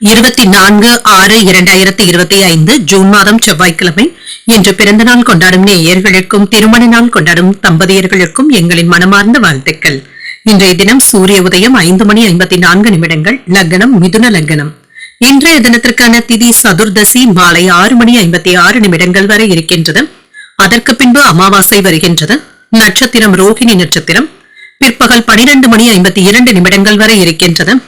இருபத்தி நான்கு ஆறு இரண்டாயிரத்தி இருபத்தி ஐந்து ஜூன் மாதம் செவ்வாய்க்கிழமை. இன்று பிறந்த நாள் கொண்டாடும் நேயர்களுக்கும் திருமண நாள் கொண்டாடும் தம்பதியர்களுக்கும் எங்களின் மனமார்ந்த வாழ்த்துக்கள். இன்றைய தினம் சூரிய உதயம் ஐந்து மணி ஐம்பத்தி நான்கு நிமிடங்கள் லக்னம் மிதுன லக்னம். இன்றைய தினத்திற்கான திதி சதுர்தசி மாலை ஆறு மணி ஐம்பத்தி ஆறு நிமிடங்கள் வரை இருக்கின்றது. அதற்கு பின்பு அமாவாசை வருகின்றது. நட்சத்திரம் ரோஹிணி நட்சத்திரம். பிற்பகல் பனிரெண்டு மணி ஐம்பத்தி இரண்டு நிமிடங்கள் வரை இருக்கின்றது.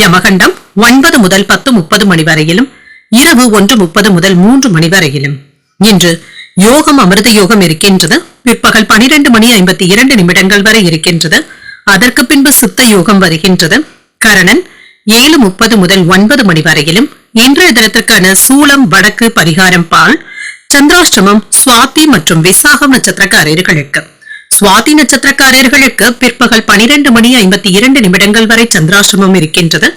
யமகண்டம் ஒன்பது முதல் பத்து முப்பது மணி வரையிலும் இரவு ஒன்று முப்பது முதல் மூன்று மணி வரையிலும். இன்று யோகம் அமிர்த யோகம் இருக்கின்றது. பிற்பகல் பனிரெண்டு மணி ஐம்பத்தி இரண்டு நிமிடங்கள் வரை இருக்கின்றது. அதற்கு பின்பு சித்த யோகம் வருகின்றது. கரணன் ஏழு முப்பது முதல் ஒன்பது மணி வரையிலும் இன்றைய தினத்திற்கான சூளம் வடக்கு பரிகாரம் பால் சந்திராஷ்டமம் சுவாதி மற்றும் விசாகம் நட்சத்திரக்காரர்களுக்கு. சுவாதி நட்சத்திரக்காரர்களுக்கு பிற்பகல் பனிரெண்டு மணி ஐம்பத்தி இரண்டு நிமிடங்கள் வரை சந்திராஷ்டமம் இருக்கின்றது.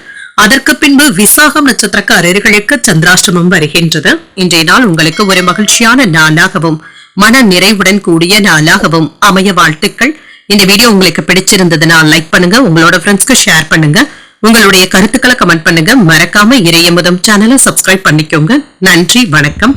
அதற்கு பின்பு விசாகம் நட்சத்திரக்காரர்களுக்கு சந்திராஷ்டமம் வருகின்றது. இன்றைய நாள் உங்களுக்கு ஒரு மகிழ்ச்சியான நாளாகவும் மன நிறைவுடன் கூடிய நாளாகவும் அமைய வாழ்த்துக்கள். இந்த வீடியோ உங்களுக்கு பிடிச்சிருந்ததுன்னா லைக் பண்ணுங்க உங்களோட ஃப்ரெண்ட்ஸ்க்கு ஷேர் பண்ணுங்க. உங்களுடைய கருத்துக்களை கமெண்ட் பண்ணுங்க. மறக்காம இறையமுதம் சேனலை சப்ஸ்கிரைப் பண்ணிக்கோங்க. நன்றி வணக்கம்.